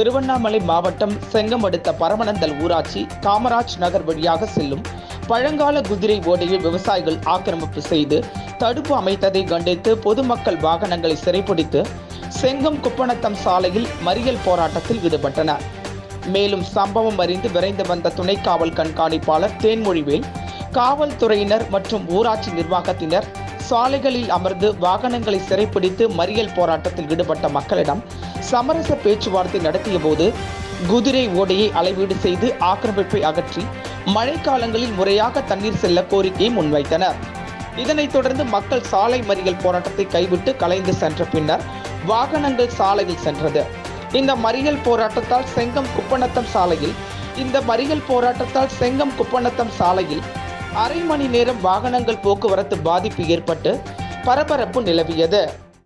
திருவண்ணாமலை மாவட்டம் செங்கம் அடுத்த பரமனந்தல் ஊராட்சி காமராஜ் நகர் வழியாக செல்லும் பழங்கால குதிரை ஓடையில் விவசாயிகள் ஆக்கிரமிப்பு செய்து தடுப்பு அமைத்ததை கண்டித்து பொதுமக்கள் வாகனங்களை சிறைப்பிடித்து செங்கம் குப்பநத்தம் சாலையில் மறியல் போராட்டத்தில் ஈடுபட்டனர். மேலும் சம்பவம் அறிந்து விரைந்து வந்த துணை காவல் கண்காணிப்பாளர் தேன்மொழிவேல் காவல்துறையினர் மற்றும் ஊராட்சி நிர்வாகத்தினர் சாலைகளில் அமர்ந்து வாகனங்களை சிறைப்பிடித்து மறியல் போராட்டத்தில் ஈடுபட்ட மக்களிடம் சமரச பேச்சுவார்த்தை நடத்திய போது குதிரை ஓடையை அளவீடு செய்து ஆக்கிரமிப்பை அகற்றி மழைக்காலங்களில் முறையாக தண்ணீர் செல்ல கோரிக்கையை முன்வைத்தனர். இதனைத் தொடர்ந்து மக்கள் சாலை மறியல் போராட்டத்தை கைவிட்டு கலைந்து சென்ற பின்னர் வாகனங்கள் சாலையில் சென்றது. இந்த மறியல் போராட்டத்தால் செங்கம் குப்பநத்தம் சாலையில் இந்த மறியல் போராட்டத்தால் செங்கம் குப்பநத்தம் சாலையில் அரை மணி நேரம் வாகனங்கள் போக்குவரத்து பாதிப்பு ஏற்பட்டு பரபரப்பு நிலவியது.